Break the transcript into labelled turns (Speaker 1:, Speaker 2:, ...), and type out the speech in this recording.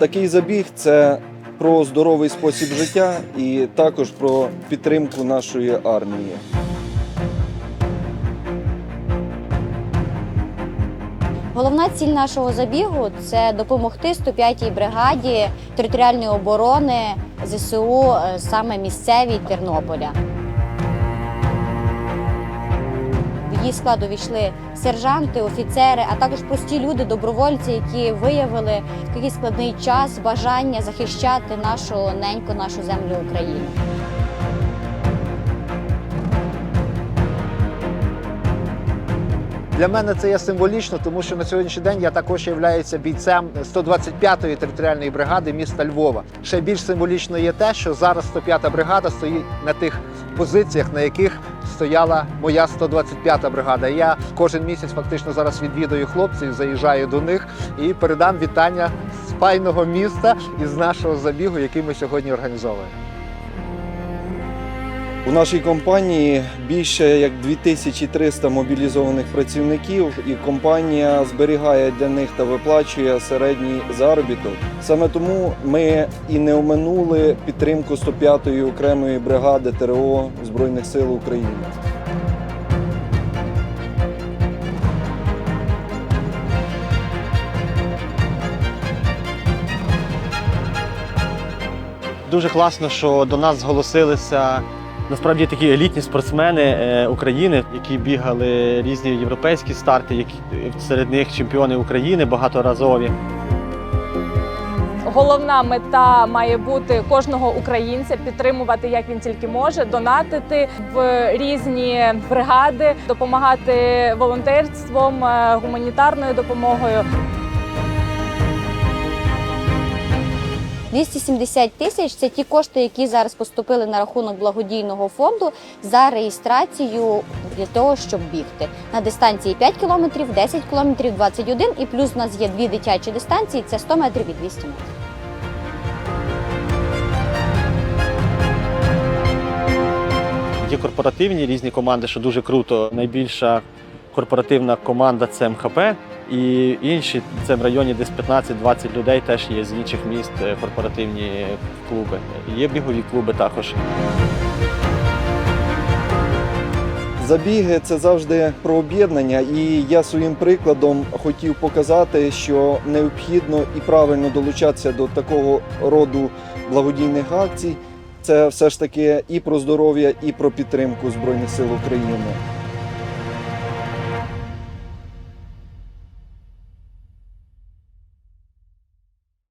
Speaker 1: Такий забіг це про здоровий спосіб життя і також про підтримку нашої армії.
Speaker 2: Головна ціль нашого забігу це допомогти 105-й бригаді територіальної оборони ЗСУ, е, саме місцевій Тернополя. Її складу війшли сержанти, офіцери, а також прості люди, добровольці, які виявили в такий складний час бажання захищати нашу неньку, нашу землю Україну.
Speaker 3: Для мене це є символічно, тому що на сьогоднішній день я також являюся бійцем 125-ї територіальної бригади міста Львова. Ще більш символічно є те, що зараз 105-та бригада стоїть на тих позиціях, на яких стояла моя 125-та бригада. Я кожен місяць фактично зараз відвідую хлопців, заїжджаю до них і передам вітання з файного міста із нашого забігу, який ми сьогодні організовуємо.
Speaker 1: У нашій компанії більше як 2300 мобілізованих працівників, і компанія зберігає для них та виплачує середній заробіток. Саме тому ми і не оминули підтримку 105-ї окремої бригади ТРО Збройних сил України.
Speaker 4: Дуже класно, що до нас зголосилися насправді такі елітні спортсмени е, України, які бігали різні європейські старти, які серед них чемпіони України багаторазові.
Speaker 5: Головна мета має бути кожного українця підтримувати як він тільки може, донатити в різні бригади, допомагати волонтерством, е, гуманітарною допомогою.
Speaker 2: 270 тисяч це ті кошти, які зараз поступили на рахунок благодійного фонду за реєстрацію для того, щоб бігти на дистанції 5 кілометрів, 10 кілометрів, 21 і плюс у нас є дві дитячі дистанції. Це 100 метрів і 200 метрів.
Speaker 4: Є корпоративні різні команди, що дуже круто. Найбільша корпоративна команда це МХП, і інші це в районі десь 15-20 людей теж є з інших міст е, корпоративні клуби. Є бігові клуби також.
Speaker 1: Забіги це завжди про об'єднання, і я своїм прикладом хотів показати, що необхідно і правильно долучатися до такого роду благодійних акцій. Це все ж таки і про здоров'я, і про підтримку Збройних сил України.